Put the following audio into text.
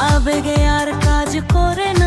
আবেগে আর কাজ করে না।